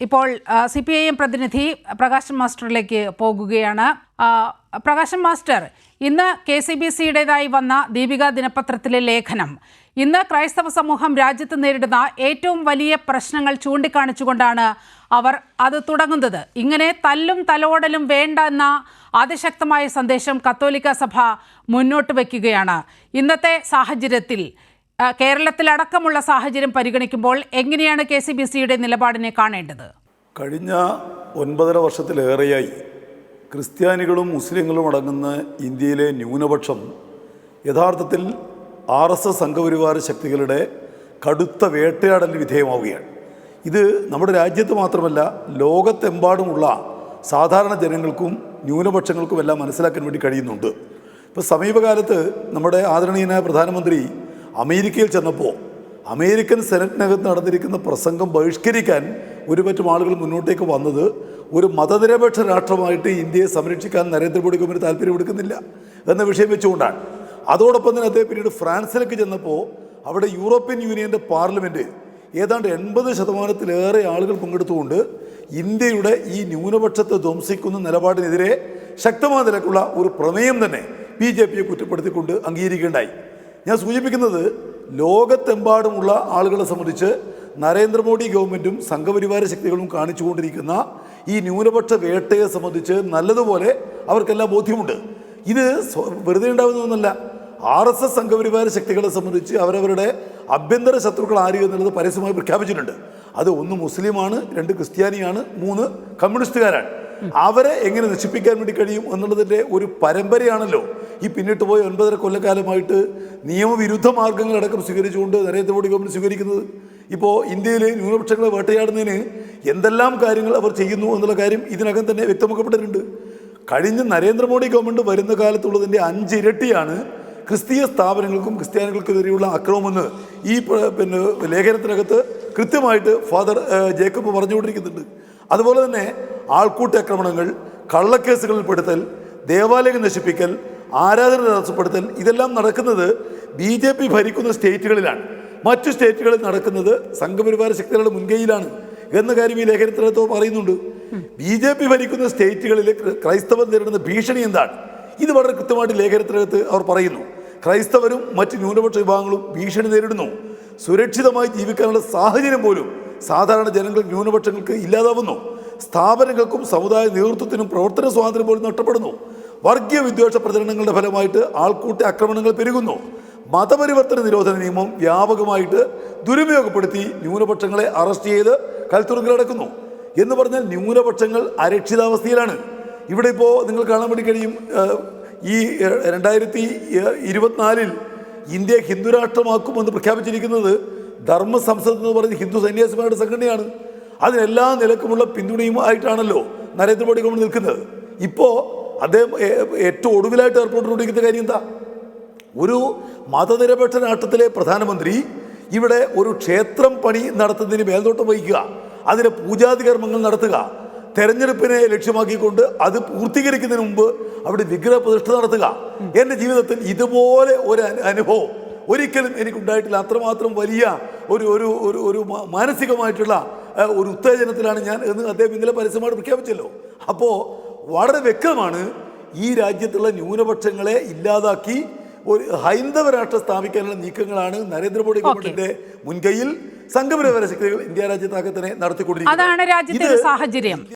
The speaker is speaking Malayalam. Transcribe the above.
ഇപ്പോൾ സി പി ഐ എം പ്രതിനിധി പ്രകാശൻ മാസ്റ്ററിലേക്ക് പോകുകയാണ്. പ്രകാശൻ മാസ്റ്റർ ഇന്ന് കെ സി ബി സിയുടേതായി വന്ന ദീപിക ദിനപത്രത്തിലെ ലേഖനം. ഇന്ന് ക്രൈസ്തവ സമൂഹം രാജ്യത്ത് നേരിടുന്ന ഏറ്റവും വലിയ പ്രശ്നങ്ങൾ ചൂണ്ടിക്കാണിച്ചുകൊണ്ടാണ് അവർ അത് തുടങ്ങുന്നത്. ഇങ്ങനെ തല്ലും തലോടലും വേണ്ട എന്ന അതിശക്തമായ സന്ദേശം കത്തോലിക്ക സഭ മുന്നോട്ട് വയ്ക്കുകയാണ്. ഇന്നത്തെ സാഹചര്യത്തിൽ കേരളത്തിലടക്കമുള്ള സാഹചര്യം പരിഗണിക്കുമ്പോൾ എങ്ങനെയാണ് കെ സി ബി സിയുടെ നിലപാടിനെ കാണേണ്ടത്? കഴിഞ്ഞ ഒൻപതര വർഷത്തിലേറെയായി ക്രിസ്ത്യാനികളും മുസ്ലിങ്ങളും അടങ്ങുന്ന ഇന്ത്യയിലെ ന്യൂനപക്ഷം യഥാർത്ഥത്തിൽ ആർ എസ് എസ് സംഘപരിവാര ശക്തികളുടെ കടുത്ത വേട്ടയാടലിന് വിധേയമാവുകയാണ്. ഇത് നമ്മുടെ രാജ്യത്ത് മാത്രമല്ല ലോകത്തെമ്പാടുമുള്ള സാധാരണ ജനങ്ങൾക്കും ന്യൂനപക്ഷങ്ങൾക്കും എല്ലാം മനസ്സിലാക്കാൻ വേണ്ടി കഴിയുന്നുണ്ട്. ഇപ്പോൾ സമീപകാലത്ത് നമ്മുടെ ആദരണീയനായ പ്രധാനമന്ത്രി അമേരിക്കയിൽ ചെന്നപ്പോൾ അമേരിക്കൻ സെനറ്റിനകത്ത് നടന്നിരിക്കുന്ന പ്രസംഗം ബഹിഷ്കരിക്കാൻ ഒരു പറ്റും ആളുകൾ മുന്നോട്ടേക്ക് വന്നത് ഒരു മതനിരപേക്ഷ രാഷ്ട്രമായിട്ട് ഇന്ത്യയെ സംരക്ഷിക്കാൻ നരേന്ദ്രമോദി ഗവൺമെന്റ് താല്പര്യമെടുക്കുന്നില്ല എന്ന വിഷയം വെച്ചുകൊണ്ടാണ്. അതോടൊപ്പം തന്നെ അദ്ദേഹം പിന്നീട് ഫ്രാൻസിലേക്ക് ചെന്നപ്പോൾ അവിടെ യൂറോപ്യൻ യൂണിയന്റെ പാർലമെന്റ് ഏതാണ്ട് എൺപത് ശതമാനത്തിലേറെ ആളുകൾ പങ്കെടുത്തുകൊണ്ട് ഇന്ത്യയുടെ ഈ ന്യൂനപക്ഷത്തെ ധ്വംസിക്കുന്ന നിലപാടിനെതിരെ ശക്തമായ നിലക്കുള്ള ഒരു പ്രമേയം തന്നെ ബി ജെ പിയെ കുറ്റപ്പെടുത്തിക്കൊണ്ട് അംഗീകരിക്കുകയുണ്ടായി. ഞാൻ സൂചിപ്പിക്കുന്നത് ലോകത്തെമ്പാടുമുള്ള ആളുകളെ സംബന്ധിച്ച് നരേന്ദ്രമോദി ഗവൺമെന്റും സംഘപരിവാര ശക്തികളും കാണിച്ചുകൊണ്ടിരിക്കുന്ന ഈ ന്യൂനപക്ഷ വേട്ടയെ സംബന്ധിച്ച് നല്ലതുപോലെ അവർക്കെല്ലാം ബോധ്യമുണ്ട്. ഇത് വെറുതെ ഉണ്ടാകുന്നതൊന്നുമല്ല ആർ എസ് എസ് സംഘപരിവാര ശക്തികളെ സംബന്ധിച്ച് അവരവരുടെ ആഭ്യന്തര ശത്രുക്കൾ ആര് എന്നുള്ളത് പരസ്യമായി പ്രഖ്യാപിച്ചിട്ടുണ്ട്. അത് ഒന്ന് മുസ്ലിമാണ് രണ്ട് ക്രിസ്ത്യാനിയാണ് മൂന്ന് കമ്മ്യൂണിസ്റ്റുകാരാണ്. അവരെ എങ്ങനെ നശിപ്പിക്കാൻ വേണ്ടി കഴിയും എന്നുള്ളതിന്റെ ഒരു പരമ്പരയാണല്ലോ. ഈ പിന്നിട്ട് പോയ ഒൻപതര കൊല്ലക്കാലമായിട്ട് നിയമവിരുദ്ധ മാർഗങ്ങളടക്കം സ്വീകരിച്ചുകൊണ്ട് നരേന്ദ്രമോദി ഗവൺമെന്റ് സ്വീകരിക്കുന്നത്. ഇപ്പോൾ ഇന്ത്യയിലെ ന്യൂനപക്ഷങ്ങളെ വേട്ടയാടുന്നതിന് എന്തെല്ലാം കാര്യങ്ങൾ അവർ ചെയ്യുന്നു എന്നുള്ള കാര്യം ഇതിനകം തന്നെ വ്യക്തമാക്കപ്പെട്ടിട്ടുണ്ട്. കഴിഞ്ഞ നരേന്ദ്രമോദി ഗവൺമെന്റ് വരുന്ന കാലത്തുള്ളതിന്റെ അഞ്ചിരട്ടിയാണ് ക്രിസ്തീയ സ്ഥാപനങ്ങൾക്കും ക്രിസ്ത്യാനികൾക്കെതിരെയുള്ള അക്രമമെന്ന് ഈ പിന്നെ ലേഖനത്തിനകത്ത് കൃത്യമായിട്ട് ഫാദർ ജേക്കബ് പറഞ്ഞുകൊണ്ടിരിക്കുന്നുണ്ട്. അതുപോലെ തന്നെ ആൾക്കൂട്ട ആക്രമണങ്ങൾ കള്ളക്കേസുകളിൽ പെടുത്തൽ ദേവാലയം നശിപ്പിക്കൽ ആരാധന തടസ്സപ്പെടുത്തൽ ഇതെല്ലാം നടക്കുന്നത് ബി ജെ പി ഭരിക്കുന്ന സ്റ്റേറ്റുകളിലാണ്. മറ്റു സ്റ്റേറ്റുകളിൽ നടക്കുന്നത് സംഘപരിവാര ശക്തികളുടെ മുൻകൈയിലാണ് എന്ന കാര്യം ഈ ലേഖനത്തിനകത്ത് പറയുന്നുണ്ട്. ബി ജെ പി ഭരിക്കുന്ന സ്റ്റേറ്റുകളിൽ ക്ര- ക്രൈസ്തവർ നേരിടുന്ന ഭീഷണി എന്താണ്? ഇത് വളരെ കൃത്യമായിട്ട് ലേഖനത്തിനകത്ത് അവർ പറയുന്നു. ക്രൈസ്തവരും മറ്റ് ന്യൂനപക്ഷ വിഭാഗങ്ങളും ഭീഷണി നേരിടുന്നു. സുരക്ഷിതമായി ജീവിക്കാനുള്ള സാഹചര്യം പോലും സാധാരണ ജനങ്ങൾ ന്യൂനപക്ഷങ്ങൾക്ക് ഇല്ലാതാവുന്നു. സ്ഥാപനങ്ങൾക്കും സമുദായ നേതൃത്വത്തിനും പ്രവർത്തന സ്വാതന്ത്ര്യം പോലും നഷ്ടപ്പെടുന്നു. വർഗീയ വിദ്വേഷ പ്രചരണങ്ങളുടെ ഫലമായിട്ട് ആൾക്കൂട്ട ആക്രമണങ്ങൾ പെരുകുന്നു. മതപരിവർത്തന നിരോധന നിയമം വ്യാപകമായിട്ട് ദുരുപയോഗപ്പെടുത്തി ന്യൂനപക്ഷങ്ങളെ അറസ്റ്റ് ചെയ്ത് കൽത്തുറുങ്കിലടക്കുന്നു എന്ന് പറഞ്ഞാൽ ന്യൂനപക്ഷങ്ങൾ അരക്ഷിതാവസ്ഥയിലാണ്. ഇവിടെ ഇപ്പോൾ നിങ്ങൾ കാണാൻ വേണ്ടി കഴിയും ഈ രണ്ടായിരത്തി ഇരുപത്തിനാലിൽ ഇന്ത്യ ഹിന്ദുരാഷ്ട്രമാക്കുമെന്ന് പ്രഖ്യാപിച്ചിരിക്കുന്നത് ധർമ്മ സംസദ് എന്ന് പറഞ്ഞ് ഹിന്ദു സന്യാസിമാരുടെ സംഘടനയാണ്. അതിനെല്ലാ നിലക്കുമുള്ള പിന്തുണയുമായിട്ടാണല്ലോ നരേന്ദ്രമോദി ഗവൺമെന്റ് നിൽക്കുന്നത്. ഇപ്പോൾ അദ്ദേഹം ഏറ്റവും ഒടുവിലായിട്ട് ഏർപ്പെട്ടുകൊണ്ടിരിക്കുന്ന കാര്യം എന്താ? ഒരു മതനിരപേക്ഷ നാട്ടത്തിലെ പ്രധാനമന്ത്രി ഇവിടെ ഒരു ക്ഷേത്രം പണി നടത്തുന്നതിന് മേൽനോട്ടം വഹിക്കുക അതിന് പൂജാതി കർമ്മങ്ങൾ നടത്തുക തെരഞ്ഞെടുപ്പിനെ ലക്ഷ്യമാക്കിക്കൊണ്ട് അത് പൂർത്തീകരിക്കുന്നതിന് മുമ്പ് അവിടെ വിഗ്രഹ പ്രതിഷ്ഠ നടത്തുക. എന്റെ ജീവിതത്തിൽ ഇതുപോലെ ഒരു അനു- അനുഭവം ഒരിക്കലും എനിക്കുണ്ടായിട്ടില്ല. അത്രമാത്രം വലിയ ഒരു ഒരു ഒരു മാനസികമായിട്ടുള്ള ഒരു ഉത്തേജനത്തിലാണ് ഞാൻ എന്ന് അദ്ദേഹം ഇന്നലെ പരസ്യമായിട്ട് പ്രഖ്യാപിച്ചല്ലോ. അപ്പോൾ വളരെ വ്യക്തമാണ് ഈ രാജ്യത്തുള്ള ന്യൂനപക്ഷങ്ങളെ ഇല്ലാതാക്കി ഒരു ഹൈന്ദവ രാഷ്ട്രം സ്ഥാപിക്കാനുള്ള നീക്കങ്ങളാണ് നരേന്ദ്രമോദി ഗവൺമെന്റിന്റെ മുൻകൈയിൽ സംഘപരിവാര ശക്തികൾ ഇന്ത്യ രാജ്യത്താകെ തന്നെ നടത്തിക്കൊണ്ടിരിക്കുന്നത്. അതാണ് രാജ്യത്തെ സാഹചര്യം.